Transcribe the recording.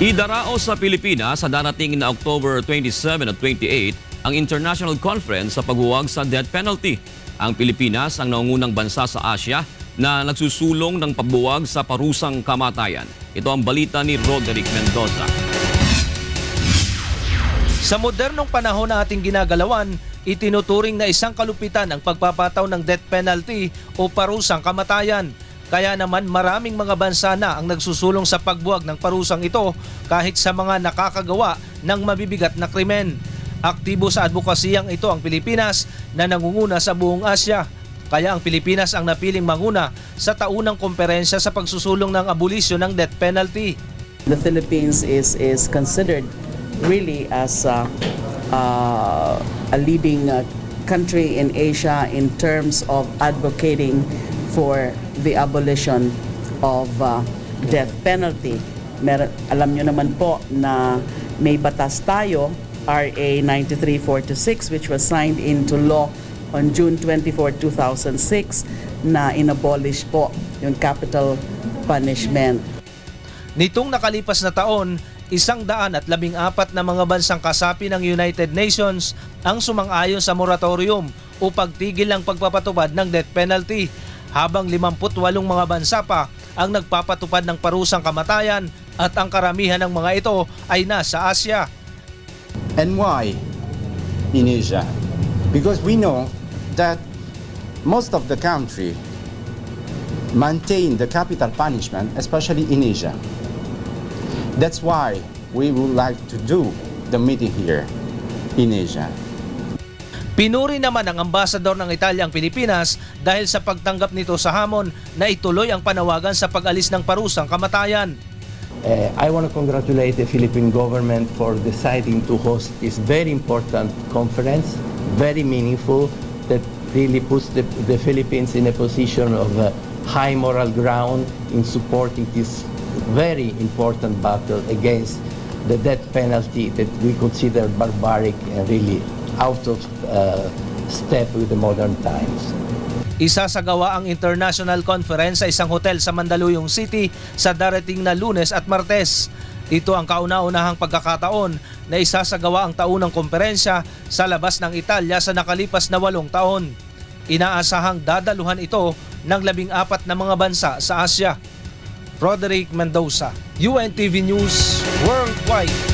Idarao sa Pilipinas sa darating na October 27 at 28 ang International Conference sa paghuwag sa death penalty. Ang Pilipinas ang naungunang bansa sa Asia na nagsusulong ng pagbuwag sa parusang kamatayan. Ito ang balita ni Roderick Mendoza. Sa modernong panahon na ating ginagalawan, itinuturing na isang kalupitan ang pagpapataw ng death penalty o parusang kamatayan. Kaya naman maraming mga bansa na ang nagsusulong sa pagbuwag ng parusang ito kahit sa mga nakakagawa ng mabibigat na krimen. Aktibo sa advokasiyang ito ang Pilipinas na nangunguna sa buong Asya. Kaya ang Pilipinas ang napiling manguna sa taunang komperensya sa pagsusulong ng abolisyon ng death penalty. the Philippines is is considered really as uh, uh, a leading uh, country in Asia in terms of advocating for the abolition of uh, death penalty. Mer alam nyo naman po na may batas tayo, RA 93426, which was signed into law on June 24, 2006, na inabolish po yung capital punishment. Nitong nakalipas na taon, isang daan at labing apat na mga bansang kasapi ng United Nations ang sumang-ayon sa moratorium o pagtigil ng pagpapatupad ng death penalty habang 58 mga bansa pa ang nagpapatupad ng parusang kamatayan at ang karamihan ng mga ito ay nasa Asya. And why in Asia? Because we know that most of the country maintain the capital punishment, especially in Asia. That's why we would like to do the meeting here in Asia. Pinuri naman ng ambasador ng Italia ang Pilipinas dahil sa pagtanggap nito sa hamon na ituloy ang panawagan sa pag-alis ng parusang kamatayan. Uh, I want to congratulate the Philippine government for deciding to host this very important conference, very meaningful, that really puts the, the Philippines in a position of uh, high moral ground in supporting this very important battle against the death penalty that we consider barbaric and really out of uh, step with the modern times. Isasagawa ang international conference sa isang hotel sa Mandaluyong City sa darating na lunes at martes. Ito ang kauna-unahang pagkakataon na isasagawa ang taunang komperensya sa labas ng Italia sa nakalipas na walong taon. Inaasahang dadaluhan ito ng labing apat na mga bansa sa Asya. Roderick Mendoza, UNTV News Worldwide.